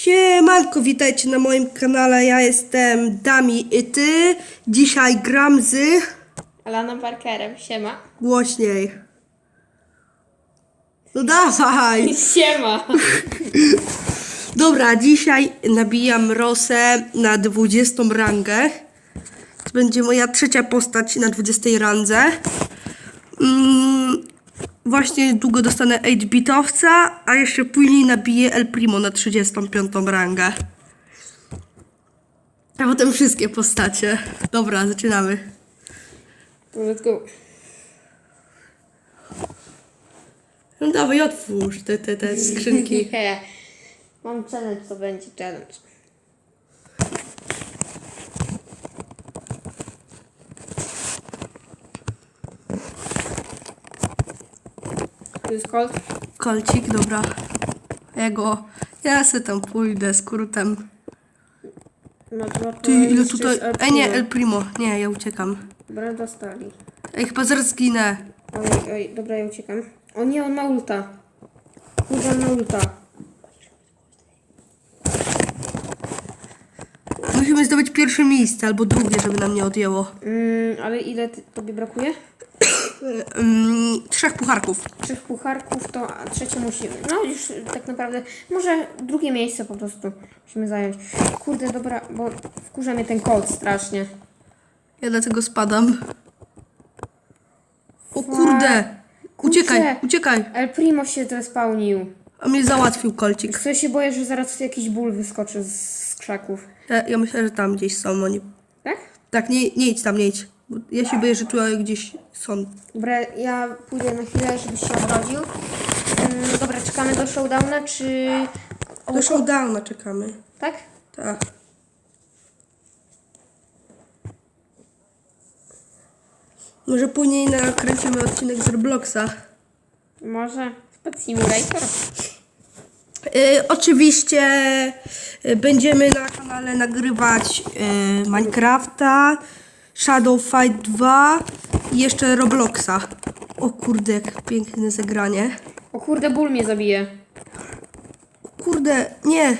Siemanko, witajcie na moim kanale, ja jestem Dami i ty. Dzisiaj gram z... Alaną Parkerem, siema. Głośniej. No dawaj! Siema! Dobra, dzisiaj nabijam Rosę na 20 rangę. To będzie moja trzecia postać na 20 randze. Mm, właśnie długo dostanę 8-bitowca, a jeszcze później nabiję El Primo na 35 rangę. A potem wszystkie postacie. Dobra, zaczynamy. Let's go. No dawaj, otwórz te, te, te skrzynki. Mam challenge, to będzie challenge. Tu jest Colt. Kolcik, dobra. Ja go... Ja se tam pójdę z krutem. No, to Ty, ile tutaj... Ej, nie, Primo. El Primo. Nie, ja uciekam. Dobra, dostali. Ej, chyba zaraz zginę. Oj, oj, dobra, ja uciekam. O nie, on ma ulta. On ma ulta. Musimy zdobyć pierwsze miejsce albo drugie, żeby nam nie odjęło. Mm, ale ile ty, tobie brakuje? Ym, trzech pucharków. trzech pucharków, to a trzecie musimy. No już tak naprawdę, może drugie miejsce po prostu musimy zająć. Kurde, dobra, bo wkurza mnie ten kot strasznie. Ja dlatego spadam. O kurde! Uciekaj, uciekaj! El Primo się zrespawnił. A mnie załatwił kolcik. Co się boję, że zaraz jakiś ból wyskoczy z, z krzaków. Ja, ja myślę, że tam gdzieś są oni. Tak? Tak, nie, nie idź tam, nie idź. Ja się boję, że tu gdzieś są. Dobra, ja pójdę na chwilę, żebyś się odrodził. Mm, dobra, czekamy do showdowna, czy... Do showdowna czekamy. Tak? Tak. Może później nakręcimy odcinek z Robloxa. Może Spot Simulator? Y, oczywiście y, będziemy na kanale nagrywać y, Minecrafta, Shadow Fight 2 i jeszcze Robloxa. O kurde, jak piękne zagranie. O kurde, ból mnie zabije. O kurde, nie.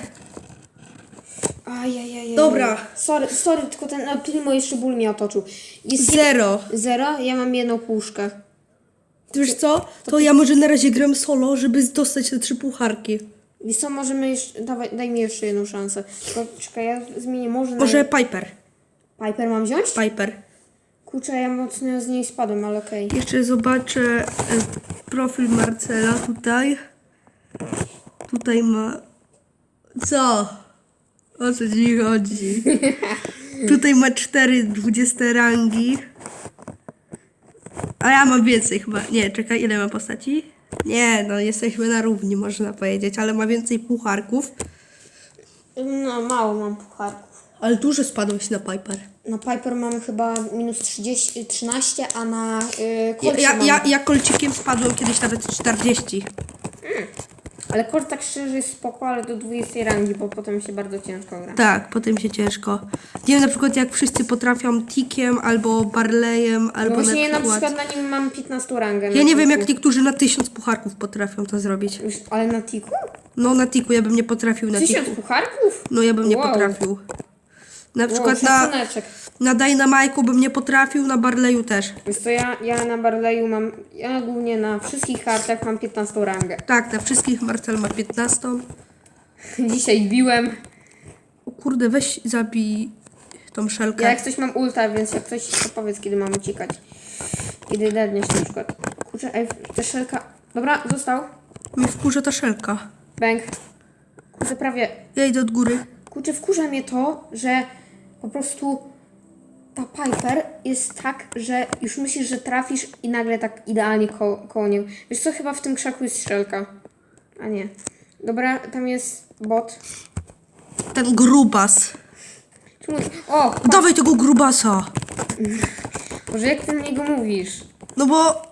Ajajaj. Dobra. Sorry, sorry, tylko ten El Primo jeszcze ból mnie otoczył. Jest Zero. Zero? Ja mam jedną puszkę. Ty wiesz co? To ja może na razie gram solo, żeby dostać te trzy pucharki. Wiesz co, możemy jeszcze... Dawaj, daj mi jeszcze jedną szansę. Tylko, czekaj, ja zmienię może na... Może Piper. Piper mam wziąć? Piper. Kurczę, ja mocno z niej spadłem, ale okej. Jeszcze zobaczę e, profil Marcela tutaj. Tutaj ma. Co? O co ci chodzi? Tutaj ma 4 20 rangi. A ja mam więcej chyba. Nie, czekaj, ile ma postaci? Nie, no jesteśmy na równi, można powiedzieć, ale ma więcej pucharków. No, mało mam pucharków. Ale dużo spadłeś na Piper. Na Piper mamy chyba minus 30, 13, a na yy, Ja, Colcie ja, ja, ja kolcikiem spadłem kiedyś nawet 40. Ale Colt tak szczerze jest spoko, ale do 20 rangi, bo potem się bardzo ciężko gra. Tak, potem się ciężko. Nie wiem na przykład jak wszyscy potrafią tikiem albo barleyem, No albo właśnie na na przykład... przykład na nim mam 15 rangę. Ja na nie wiem jak tiku. niektórzy na tysiąc pucharków potrafią to zrobić. Już, ale na tiku? No na tiku ja bym nie potrafił na Tysiąc tiku. pucharków? No ja bym nie Wow. potrafił. Na przykład na, szacuneczek. na Dynamike'u bym nie potrafił, na barleyu też. Wiesz co, ja, ja na Barleyu mam, ja głównie na wszystkich kartach mam 15 rangę. Tak, na wszystkich Marcel ma 15. Dzisiaj biłem. O kurde, weź zabij tą szelkę. Ja jak coś mam ulta, więc jak coś, to powiedz kiedy mam uciekać. Kiedy dedniesz na przykład. Kurczę, ej, ta szelka... Dobra, został. Mnie wkurza ta szelka. Bęk. Kurczę, prawie... Ja idę od góry. Kurczę, wkurza mnie to, że po prostu ta Piper jest tak, że już myślisz, że trafisz i nagle tak idealnie ko koło niego. Wiesz co, chyba w tym krzaku jest strzelka. A nie. Dobra, tam jest bot. Ten grubas. Czemu... O, Dawaj tego grubasa. może jak ty na niego mówisz? No bo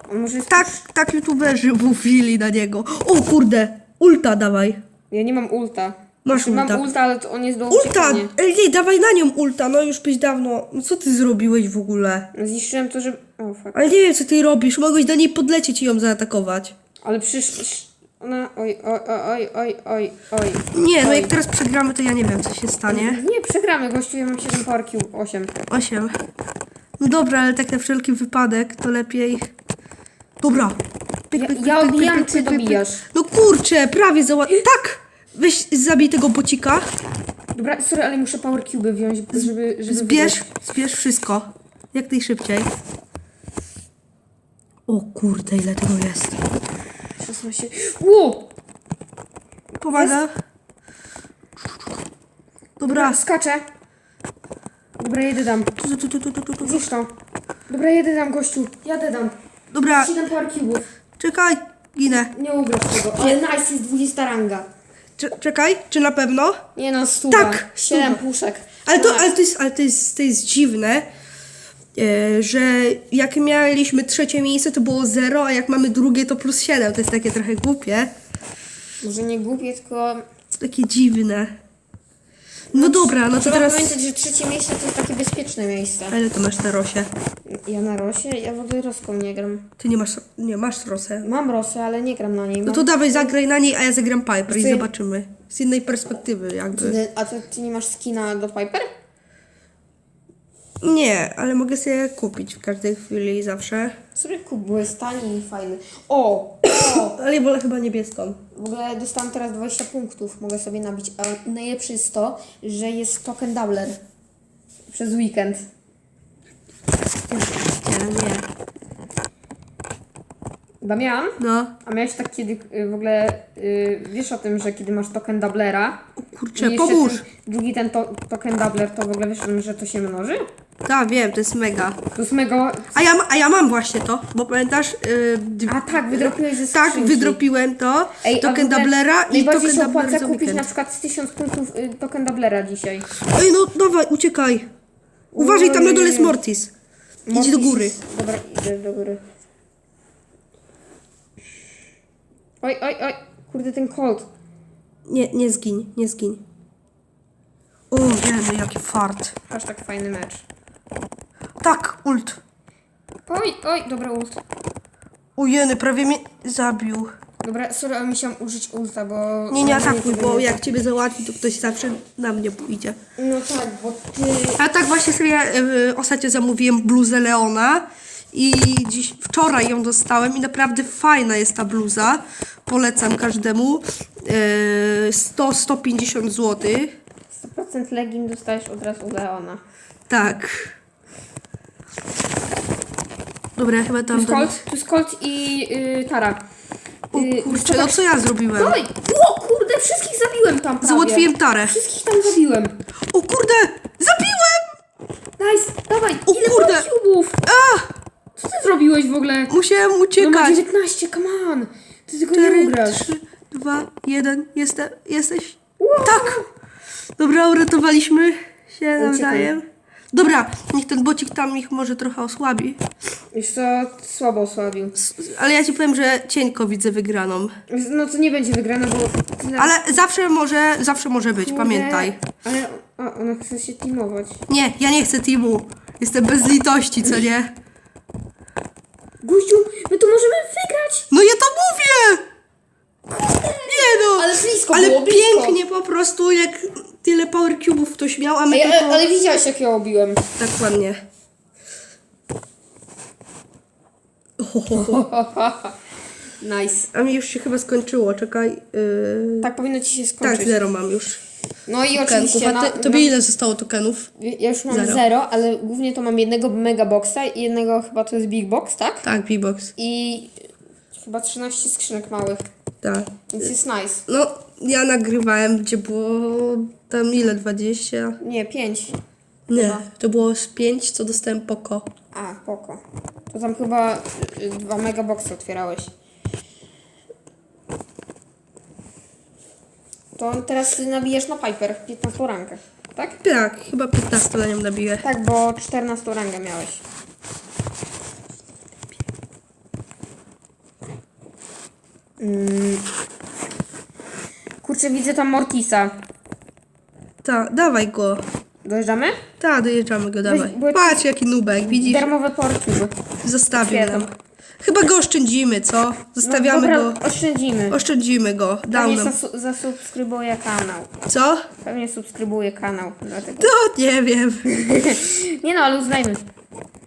tak, tak youtuberzy mówili na niego. O kurde, ulta dawaj. Ja nie mam ulta. Masz Znaczy, ulta. Mam ulta, ale to on jest do Ulta! uciekania. Ej, nie, dawaj na nią ulta, no już byś dawno. No co ty zrobiłeś w ogóle? Zniszczyłem to, że... O, fuck. Ale nie wiem co ty robisz, mogłeś do niej podlecieć i ją zaatakować. Ale przecież... Ona, oj, oj, oj, oj, oj, oj. Nie, no oj. jak teraz przegramy, to ja nie wiem, co się stanie. Nie, przegramy, gościu, ja mam 7 power cube, 8. Osiem. No dobra, ale tak na wszelki wypadek, to lepiej... Dobra. Pyk, Ja, ja pyk, ty dobijasz. No kurczę, prawie zała... Tak! Weź, zabij tego bocika. Dobra, sorry, ale muszę power cube wziąć, żeby, żeby Zbierz, zbierz wszystko. Jak najszybciej. O kurde, ile tego jest. 16. Ło! Pomaga. Dobra. Skaczę. Dobra, jedę dam. Tu, tu, tu, tu, tu, tu, tu. Zniszcz to. Dobra, jedę dam, gościu. Jadę dam. Dobra, 7 power cube'ów. czekaj. Ginę. Nie ugrasz tego. Ale nice, jest 20 ranga. Cze- Czekaj, czy na pewno? Nie no, stuwa. Tak, 7 stuwa. puszek. Ale to, ale to, jest, ale to, jest, to jest dziwne, e, że jak mieliśmy trzecie miejsce, to było 0, a jak mamy drugie, to plus 7. To jest takie trochę głupie. Może nie głupie, tylko... Takie dziwne. No dobra, no to Trzeba teraz... pamiętać, że trzecie miejsce to jest takie bezpieczne miejsce. A ile to masz na rosie? Ja na Rosie? Ja w ogóle Roską nie gram. Ty nie masz, nie masz rosę. Mam Rosę, ale nie gram na niej. No Mam... to dawaj, zagraj na niej, a ja zagram Piper i Ty- zobaczymy. Z innej perspektywy jakby. Ty, a to ty nie masz skina do Piper? Nie, ale mogę sobie kupić w każdej chwili i zawsze. Sobie kup, bo jest tani i fajny. O! Ale ja wolę chyba niebieską. W ogóle dostałam teraz 20 punktów, mogę sobie nabić. A najlepsze jest to, że jest token doubler. Przez weekend. Nie, nie. Miałam. No. A miałeś tak kiedy y, w ogóle y, wiesz o tym, że kiedy masz token doublera Kurczę, i jeszcze pomóż. Ten, drugi ten to, token doubler, to w ogóle wiesz o tym, że to się mnoży? Tak, wiem, to jest mega. To jest mega... A ja, ma- a ja mam właśnie to, bo pamiętasz? Yy, A tak, wydropiłeś ze tak, skrzynki. wydropiłem to. Ej, a w token ogóle doublera i Najbardziej token się opłaca za kupić na przykład z 1000 punktów y, token doublera dzisiaj. Ej, no dawaj, uciekaj. Uważaj, tam na dole jest. Mortis. Idź do Mortis- góry. Dobra, idę do góry. Oj, oj, oj. Kurde, ten Colt. Nie, nie zgiń, nie zgiń. O, Jezu, jaki fart. Aż tak fajny mecz. Tak, ult. Oj, oj, dobra ult. O jeny, prawie mnie zabił. Dobra, sorry, ale musiałam użyć ulta, bo... Nie, nie atakuj, bo jak ciebie załatwi, to ktoś zawsze na mnie pójdzie. No tak, bo ty... A tak właśnie sobie y, ostatnio zamówiłem bluzę Leona i dziś wczoraj ją dostałem i naprawdę fajna jest ta bluza. Polecam każdemu. Y, 100-150 zł. 100% legim dostajesz od razu Leona. Tak. Dobra, ja chyba Tu tam... Colt, tu jest Colt i y, Tara. O Y, kurczę, no co ja zrobiłem? Oj, o kurde, wszystkich zabiłem tam prawie. Załatwiłem tarę. Wszystkich tam zabiłem. O kurde! Zabiłem! Nice, dawaj, O ile kurde. cubów? A! Co ty zrobiłeś w ogóle? Musiałem No ma uciekać. 19, come on. Ty tylko nie 4, ugrasz. 3, 2, 1. Jestem, jesteś? Wow. Tak! Dobra, uratowaliśmy się nawzajem. Dobra, niech ten bocik tam ich może trochę osłabi. Już co, słabo osłabił. S- Ale ja ci powiem, że cienko widzę wygraną. No to nie będzie wygrana, bo... Ale zawsze może, zawsze może być, pamiętaj. Ale o, ona chce się teamować. Nie, ja nie chcę teamu. Jestem bez litości, co nie? Guściu, my tu możemy wygrać! No ja to mówię! Nie no! Ale blisko Ale było, blisko. pięknie po prostu, jak tyle power cube'ów ktoś miał, a my Ej, tylko... ale, ale widziałeś jak ja obiłem. Tak ładnie. Nice. A mi już się chyba skończyło, czekaj. Yy... Tak powinno ci się Tak, skończyć. zero mam już. No i oczywiście... A Na, ty, tobie ile zostało tokenów? Ja już mam Zero. zero. ale głównie to mam jednego mega boxa i jednego chyba to jest big box, tak? Tak, V-Box. I chyba 13 skrzynek małych, Tak. więc jest nice. No, ja nagrywałem, gdzie było tam ile? 20? Nie, 5. Nie, Chyba. to było z 5, co dostałem poko. A, poko. To tam chyba dwa mega boxy otwierałeś. To teraz ty nabijasz na Piper 15 rankę, tak? Tak, chyba 15 na nią nabiję. Tak, bo 14 rangę miałeś. Mm. Kurczę, widzę tam Mortisa. Tak, dawaj go. Dojeżdżamy? Tak, dojeżdżamy go, dawaj. bo- Patrz, jaki nubek, widzisz? Darmowe porty. Otwieram. nam. Chyba go oszczędzimy, co? Zostawiamy no, dobra, go. oszczędzimy. Oszczędzimy go. Dał Pewnie nam. zasu- zasubskrybuję kanał. Co? Pewnie subskrybuję kanał. Dlatego. To nie wiem. Nie no, ale uznajmy.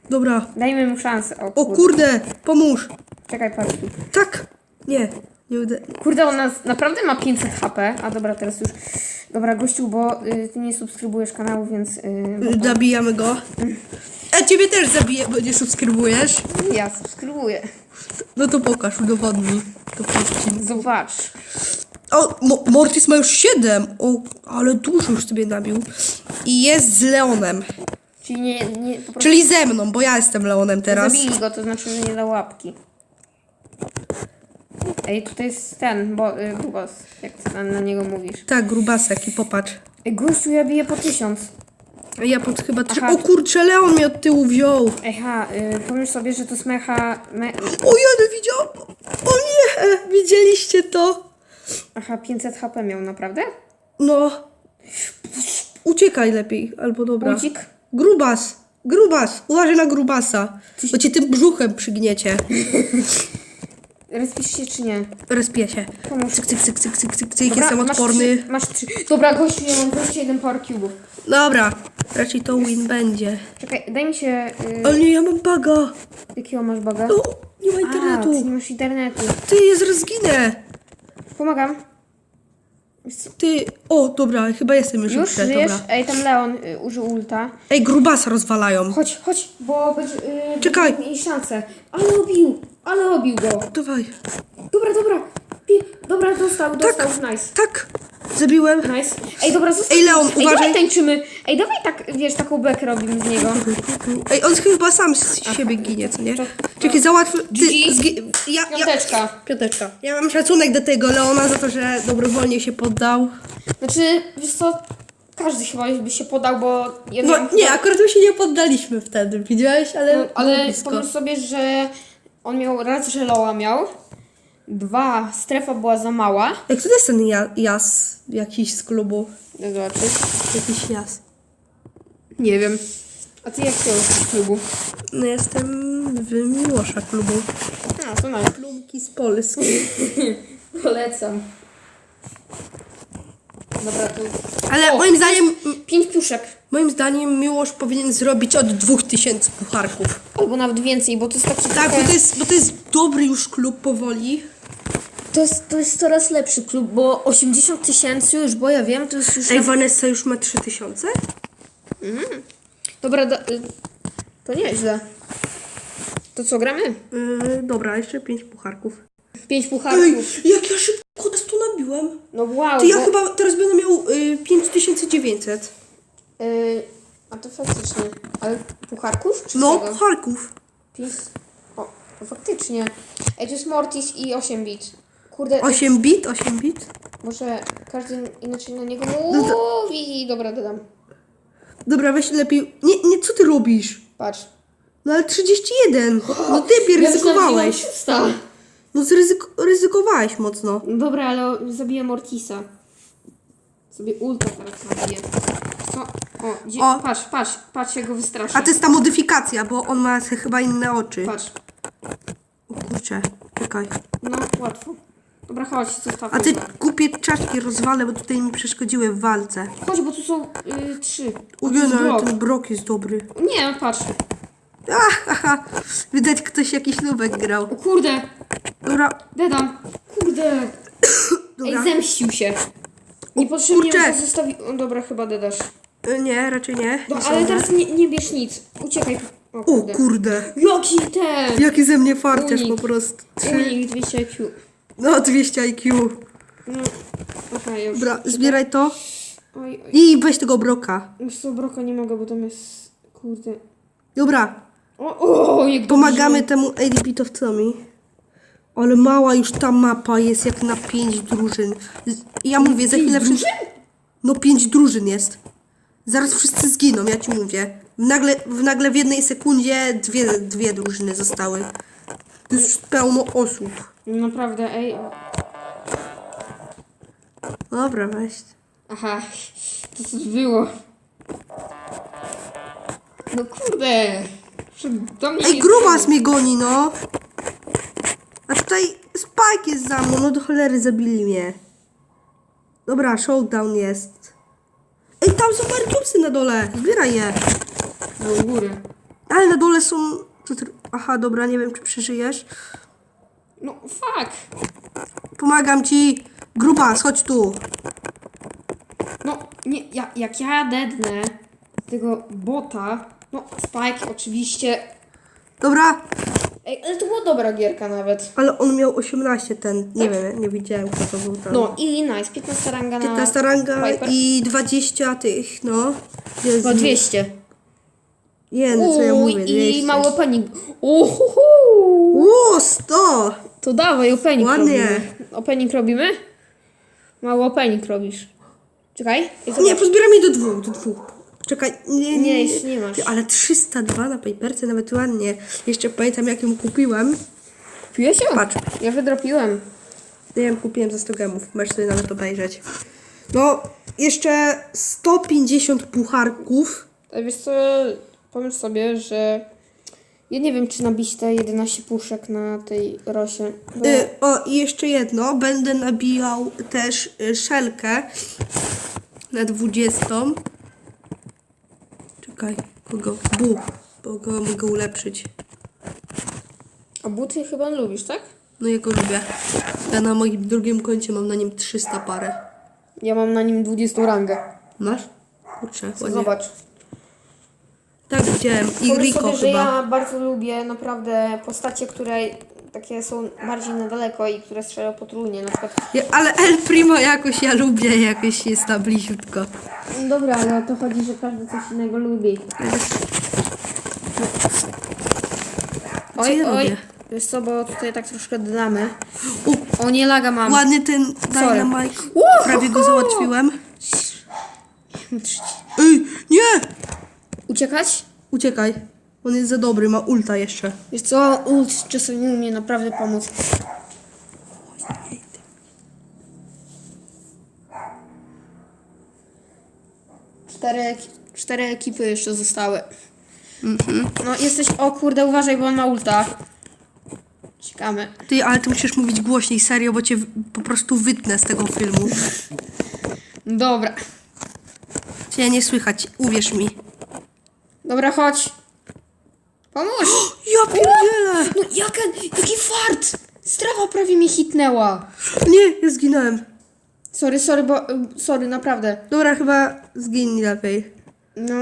Dobra. Dajmy mu szansę. O, O kurde. kurde, pomóż. Czekaj, patrz tu. Tak. Nie. Kurde, on nas naprawdę ma 500 HP. A dobra, teraz już. Dobra, gościu, bo y, ty nie subskrybujesz kanału, więc. Y, bo- Zabijamy go. A ciebie też zabiję, bo nie subskrybujesz. ja subskrybuję. No to pokaż, udowodnij. To. Zobacz. O, Mo Mortis ma już 7. O, ale dużo już sobie nabił. I jest z Leonem. Czyli nie, nie prostu. Czyli ze mną, bo ja jestem Leonem teraz. Zabili go, to znaczy, że nie da łapki. Ej, tutaj jest ten, bo y, grubas, jak ty na, na niego mówisz. Tak, grubasek i popatrz. Ej, gościu, ja biję po tysiąc. Ja pod chyba trzy... Aha. O kurczę, Leon mnie od tyłu wziął. Ej, ha, y, pomyśl sobie, że to jest mecha... Me, O, jeden widział. O nie, widzieliście to? aha, 500 HP miał, naprawdę? No. Uciekaj lepiej, albo dobra. Budzik? Grubas, grubas, uważaj na grubasa. Bo cię tym brzuchem przygniecie. Respisz się czy nie? Rozpię się. Pomóż. Cyk, cyk, cyk, cyk, cyk, cyk, cyk. Dobra, Jestem masz odporny. Trzy, masz trzy. Dobra, gościu, ja mam 21 power cube'ów. Dobra, raczej to win będzie. Czekaj, daj mi się... Y, Ale nie, ja mam baga. jakiego masz baga? No, nie ma A, ty internetu. nie masz internetu. Ty, ja zaraz zginę. Pomagam. Ty, o, dobra, chyba jestem już, Już żyjesz? dobra. Ej, tam Leon y, użył ulta. Ej, grubasa rozwalają. Chodź, chodź, bo będzie... Yy, Czekaj. będziemy mieli szansę. Ale obił, ale obił go. Dawaj. Dobra, dobra. Pi- dobra, dostał, dostał, nice. Tak, zabiłem. Nice. Ej, dobra, zostaw. Ej, Leon, Ej, uważaj. dawaj tańczymy. Ej, dawaj tak, wiesz, taką bekę robimy z niego. Ej, on chyba sam z siebie ginie, co nie? To- Czekaj, załatwmy. Ty, GG. zgi- ja, ja, Piąteczka. Piąteczka. Ja mam szacunek do tego Leona za to, że dobrowolnie się poddał. Znaczy, wiesz co, każdy chyba by się podał, bo... Ja No miałam nie, akurat my się nie poddaliśmy wtedy, widziałeś? Ale, No, ale było blisko. pomyśl sobie, że on miał raz, że Loa miał. Dwa, strefa była za mała. Jak to jest ten ja, jas jakiś z klubu? Idę zobaczyć. Jakiś jas. Nie wiem. A ty jak chciałeś z klubu? No jestem w Miłosza klubu. A, to nawet. Klubki z Polski. Polecam. Dobra, to... Ale moim zdaniem, Pięć puszek. moim zdaniem Miłosz powinien zrobić od 2000 pucharków. Albo nawet więcej, bo to jest taki Tak, trochę... bo to jest, bo to jest dobry już klub powoli. To jest, to jest coraz lepszy klub, bo 80 tysięcy już, bo ja wiem, to jest już... Ej, Vanessa już ma 3000? Dobra, da, y, to nieźle. To co, gramy? Yy, dobra, jeszcze 5 pucharków. Pięć pucharków. jak ja szybko No wow, Ty ja bo- chyba teraz będę miał y, 5900. Y, a to faktycznie. Ale pucharków? Czy No, czego? pucharków. Pięć... O, to faktycznie. Ej, to jest Mortis i 8 bit. Kurde, 8 bit, 8 bit. może każdy inaczej na niego No mówi. Dobra, dodam. Dobra, weź lepiej. Nie, nie, co ty robisz? Patrz. No ale 31. No ty ryzykowałeś. Ja No zryzyk- ryzykowałeś mocno. Dobra, ale o- zabiję Mortisa. Sobie ulta teraz nabiję. Co? O, gdzie? O. Patrz, patrz, patrz, jak go wystraszę. A to jest ta modyfikacja, bo on ma chyba inne oczy. Patrz. O kurczę, czekaj. No, łatwo. Dobra, chodź, zostaw A te ulta. głupie czaszki rozwalę, bo tutaj mi przeszkodziły w walce. Chodź, bo tu są y, trzy. Jest no, ale ten brok jest dobry. Nie, patrz. Aha. Widać ktoś jakiś nubek grał. O kurde, Dobra, dedam. Kurde. Ej, dobra. zemścił się. Niepotrzebnie kurczę. go zostawi... O, dobra, chyba dedasz. Y, Nie, raczej nie. No, nie ale teraz nie, nie bierz nic. Uciekaj. O O kurde. kurde. Jaki ten! Jaki ze mnie farciarz Unik. po prostu. Unik 200 IQ. No 200 IQ. No, aha, już. Dobra, zbieraj to. Oj, oj. I weź tego broka. Już co, broka nie mogę, bo tam jest... Kurde. Dobra, O, o jak pomagamy dobrze. temu ADP-towcowi. Ale mała już ta mapa jest jak na 5 drużyn. Z- Ja mówię, za chwilę wszyscy... No 5 drużyn jest. Zaraz wszyscy zginą, ja ci mówię. Nagle, w nagle w jednej sekundzie dwie, dwie drużyny zostały. To jest pełno osób. Naprawdę, ej. Dobra, weź. Aha, to coś było. No kurde. Do mnie Ej, nie grubas mnie goni, no. Spike jest za mną, no do cholery zabili mnie. Dobra, showdown jest. Ej, tam są martupsy na dole, zbieraj je. Do góry. Ale na dole są... Aha, dobra, nie wiem czy przeżyjesz. No fuck. Pomagam ci. Gruba, chodź tu. No, nie, ja, jak ja dednę tego bota, no Spike oczywiście. Dobra, Ej, ale to była dobra gierka nawet. ale on miał 18 ten, nie wiem, nie widziałem kto to był tam. No i nice, 15 ranga na 15 ranga i 20 tych, no. Jest Chyba 200. Nie, no co ja Uj, mówię, 200. i mały opening. Uhuhu. Ło, 100! To dawaj, opening Ładnie. robimy. Opening robimy? Mały opening robisz. Czekaj. i zobacz. Nie, pozbieramy do dwóch, do dwóch. Czekaj, nie, nie, Nie, nie masz. Ale 302 na paperce, nawet ładnie. Jeszcze pamiętam jak ją kupiłem. Piłeś ją? Patrz. Ja wydropiłem. Ja ją kupiłem za 100 gemów, możesz sobie nawet obejrzeć. No, jeszcze 150 pucharków. Ale wiesz co, pomyśl sobie, że ja nie wiem, czy nabić te 11 puszek na tej rosie. Bo... Y, o, i jeszcze jedno, będę nabijał też y, szelkę na 20. Czekaj, kogo? Bu, bo go mogę ulepszyć. A buty chyba lubisz, tak? No ja go lubię. Ja na moim drugim koncie mam na nim 300 parę. Ja mam na nim 20 rangę. Masz? Kurczę, ładnie. Zobacz. Tak, widziałem. I Rico sobie, że chyba. ja bardzo lubię naprawdę postacie, które takie są bardziej na daleko i które strzelają potrójnie. Na przykład Ja, ale El Primo jakoś ja lubię, jakoś jest na bliziutko. Dobra, ale o to chodzi, że każdy coś innego lubi. Co Oj, ja oj. robię? Wiesz co, bo tutaj tak troszkę dodamy. U, O, nie laga mam. ładny ten Dynamite. Ło, Prawie go załatwiłem. Ej, nie! Uciekać? Uciekaj. On jest za dobry, ma ulta jeszcze. Wiesz co, ult czasem umie naprawdę pomóc. Cztery, cztery ekipy jeszcze zostały. No jesteś, o kurde, uważaj, bo on ma ulta. Ciekawe. Ty, ale ty musisz mówić głośniej, serio, bo cię w- po prostu wytnę z tego filmu. Dobra. Cię nie słychać, uwierz mi. Dobra, chodź. Pomóż! Ja pierdzielę! No jaka, jaki fart! Strawa prawie mnie hitnęła. Nie, ja zginąłem. Sorry, sorry, bo, sorry, naprawdę. Dobra, chyba zgiń lepiej. No,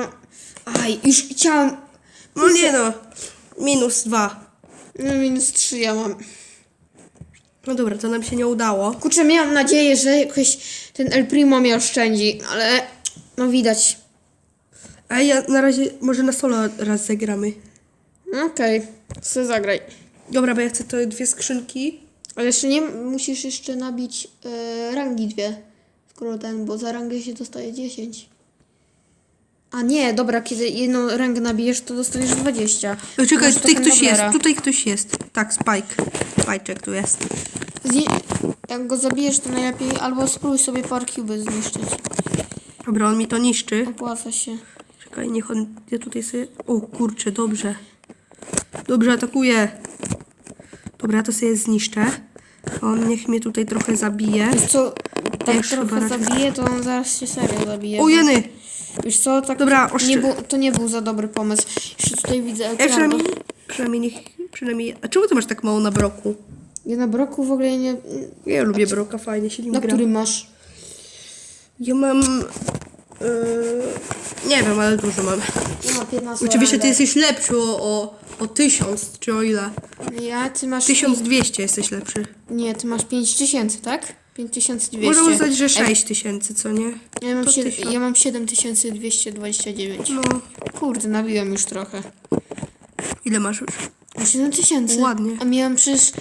aj, już chciałam, No nie no. Minus dwa. no minus trzy ja mam. No dobra, to nam się nie udało. Kurczę, miałam nadzieję, że jakoś ten El Primo mnie oszczędzi, ale no widać. A ja na razie może na solo raz zagramy. Okej, okay. zagraj. Dobra, bo ja chcę te dwie skrzynki. Ale jeszcze nie, musisz jeszcze nabić e, rangi dwie. Skoro ten, bo za rangę się dostaje 10. A nie, dobra, kiedy jedną rangę nabijesz, to dostaniesz 20. O, czekaj, Masz tutaj token ktoś jest, tutaj ktoś jest. Tak, Spike. Spajczek tu jest. Znie- jak go zabijesz, to najlepiej albo spróbuj sobie par cube zniszczyć. Dobra, on mi to niszczy. Opłaca się. Czekaj, niech on... Ja tutaj sobie... O kurczę, dobrze. Dobrze, atakuje. Dobra, ja to sobie zniszczę. On niech mnie tutaj trochę zabije. Wiesz co, tak już trochę raczej- zabije, to on zaraz się serio zabije. O jeny! Wiesz co, tak Dobra, nie to nie był za dobry pomysł. Jeszcze tutaj widzę Ja Elpiardo. przynajmniej... Przynajmniej niech... Przynajmniej... A czemu ty masz tak mało na broku? Ja na broku w ogóle nie... Ja lubię broka, fajnie się nim Na gra. którym masz? Ja mam... Yy, nie wiem, ale dużo mam. Ja mam 15 Oczywiście ty jesteś lepszy o, o, o 1000, czy o ile? Ja, ty masz... 1200 jesteś lepszy. Nie, ty masz 5000, tak? 5200. Może uznać, że Ej, 6000, co nie? Ja mam, to tysiąc. ja mam 7229. No, Kurde, nabiłem już trochę. ile masz już? 7000. Ładnie. A miałam przecież...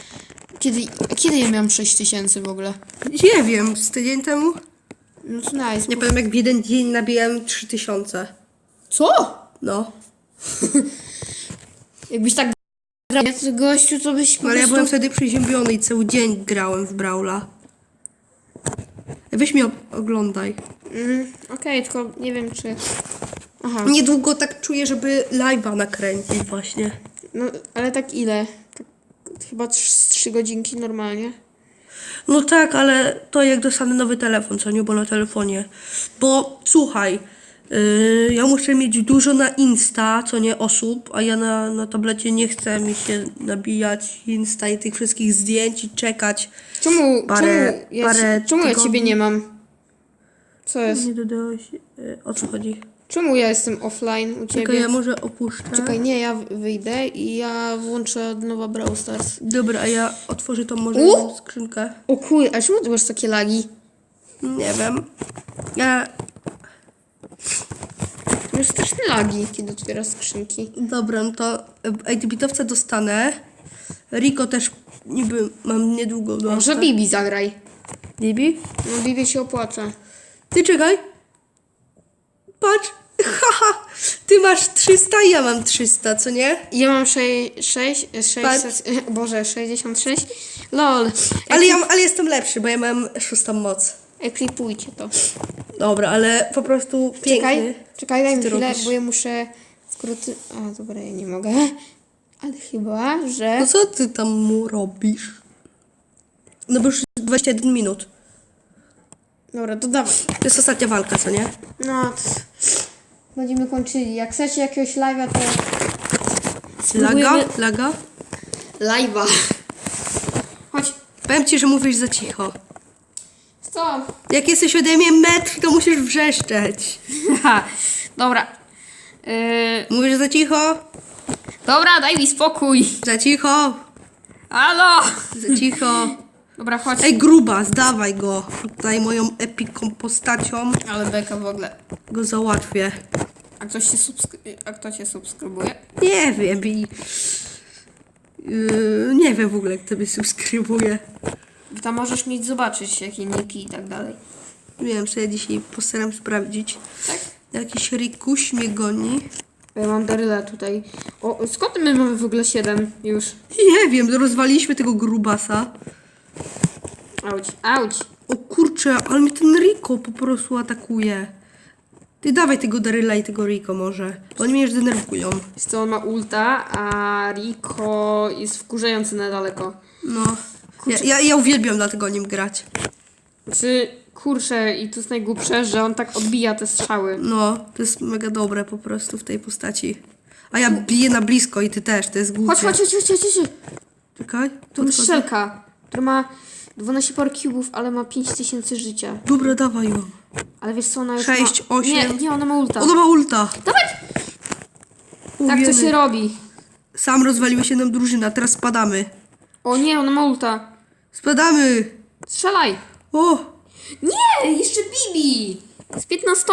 Kiedy, kiedy ja miałam 6000 w ogóle? Nie wiem, z tydzień temu? No to nice. Nie pamiętam, jak w jeden dzień nabijałem 3000. Co? No. Jakbyś tak grał, gościu, to byś po Ale ja prostu... byłem wtedy przeziębiony i cały dzień grałem w Brawla. Weź mnie oglądaj. Mm, Okej, tylko nie wiem czy... Aha, Niedługo tak czuję, żeby live'a nakręcić właśnie. no ale tak ile? Tak, chyba trz- z 3 godzinki normalnie. No tak, ale to jak dostanę nowy telefon, co nie, bo na telefonie. Bo słuchaj, yy, ja muszę mieć dużo na Insta, co nie, osób, a ja na, na tablecie nie chcę mi się nabijać Insta i tych wszystkich zdjęć i czekać. Czemu, Parę- czemu, ja, parę ci- czemu ja ciebie nie mam? Co jest? Nie dodałeś, yy, o co chodzi? Czemu ja jestem offline u ciebie? Czekaj, ja może opuszczę. Czekaj, nie, ja wyjdę i ja włączę od nowa Brawl Stars. Dobra, a ja otworzę tą może U! skrzynkę. O kuj, a czemu ty masz takie lagi? Nie wiem. Ja, Masz straszne lagi, kiedy otwierasz skrzynki. dobra, no to IT-bitowca dostanę. Rico też niby mam niedługo Może dostać. Bibi zagraj. Bibi? No Bibi się opłaca. Ty czekaj. Patrz. Haha. Ty masz 300, ja mam 300, co nie? Ja mam 6, 6, 600, boże, 66. Lol. Ale ja ale jestem lepszy, bo ja mam szóstą moc. Eklipujcie to. Dobra, ale po prostu piękny. Czekaj, czekaj, daj mi chwilę, robisz? bo ja muszę skróty... A, dobra, ja nie mogę. Ale chyba, że... No co ty tam mu robisz? No bo już 21 minut. Dobra, to dawaj. To jest ostatnia walka, co nie? No, to... Będziemy kończyli. Jak chcecie jakiegoś live'a, to... Laga? Spróbujemy- Laga? Live'a. Chodź. Powiem ci, że mówisz za cicho. Co? Jak jesteś ode mnie metr, to musisz wrzeszczeć. Dobra. Yy, Mówisz za cicho? dobra, daj mi spokój. Za cicho? Halo! Za cicho. Dobra, chodź. Ej, gruba, zdawaj go. Tutaj moją epiką postacią Ale beka w ogóle. go załatwię. A ktoś się subskry... A kto cię subskrybuje? Nie wiem i... Yy, nie wiem w ogóle, kto mnie subskrybuje. Tam możesz mieć zobaczyć jakie niki i tak dalej. Nie wiem, co ja dzisiaj postaram sprawdzić. Tak? Jakiś Rikuś mnie goni. Ja mam Daryla tutaj. O, skąd my mamy w ogóle 7 już? Nie wiem, rozwaliliśmy tego grubasa. Auć, auć. O kurczę, ale mnie ten Rico po prostu atakuje. Ty dawaj tego Daryla i tego Rico może. Bo oni mnie już denerwują. Wiesz co, on ma ulta, a Rico jest wkurzający na daleko. No. Ja, ja, ja uwielbiam dlatego nim grać. Znaczy, kurczę, i to jest najgłupsze, że on tak odbija te strzały. No, to jest mega dobre po prostu w tej postaci. A ja biję na blisko i ty też, to jest głupie. Chodź, chodź, chodź, chodź, chodź, chodź. Czekaj. Jest podchodzę. strzelka, która ma 12 par cubów, ale ma 5000 życia. Dobra, dawaj ją. Ale wiesz co, ona już Sześć, ma... osiem. Nie, nie, ona ma ulta. Ona ma ulta. Dawaj! Tak to się robi. Sam rozwaliły się nam drużyna, teraz spadamy. O nie, ona ma ulta. Spadamy! Strzelaj. O! Nie, jeszcze Bibi. Z 15.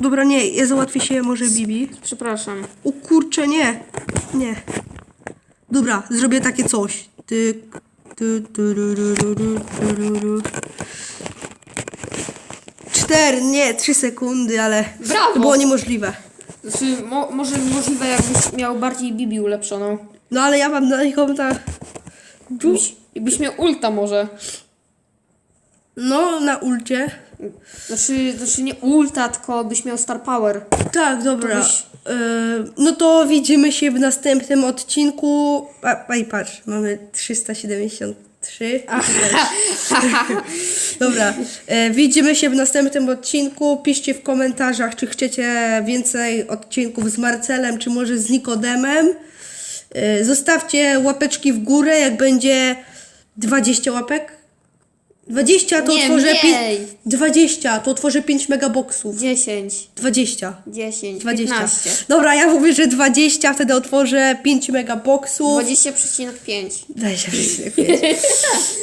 Dobra, nie, ja załatwię się może Bibi. Przepraszam. O kurczę, nie. Nie. Dobra, zrobię takie coś. Ty, Cztery, nie, trzy sekundy, ale Brawo. to było niemożliwe. Znaczy, mo może możliwe jakbyś miał bardziej Bibi ulepszoną. No ale ja mam na nich tak... Jakbyś, jakbyś miał ulta może. No, na ulcie. Znaczy, znaczy nie ulta, tylko byś miał star power. Tak, dobra. To byś- no to widzimy się w następnym odcinku. A, ej, patrz, mamy 373. Dobra, e, widzimy się w następnym odcinku. Piszcie w komentarzach, czy chcecie więcej odcinków z Marcelem, czy może z Nikodemem. E, zostawcie łapeczki w górę, jak będzie 20 łapek. 20 to Nie, otworzę. mniej. 20 to otworzę 5 megaboxów. 10, 20. 10, 20. 15. Dobra, ja mówię, że 20, wtedy otworzę 5 megaboxów. 20,5. 25.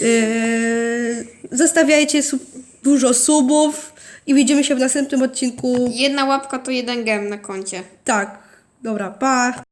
yy, zostawiajcie sub, dużo subów i widzimy się w następnym odcinku. Jedna łapka to jeden gem na koncie. Tak, dobra, pa.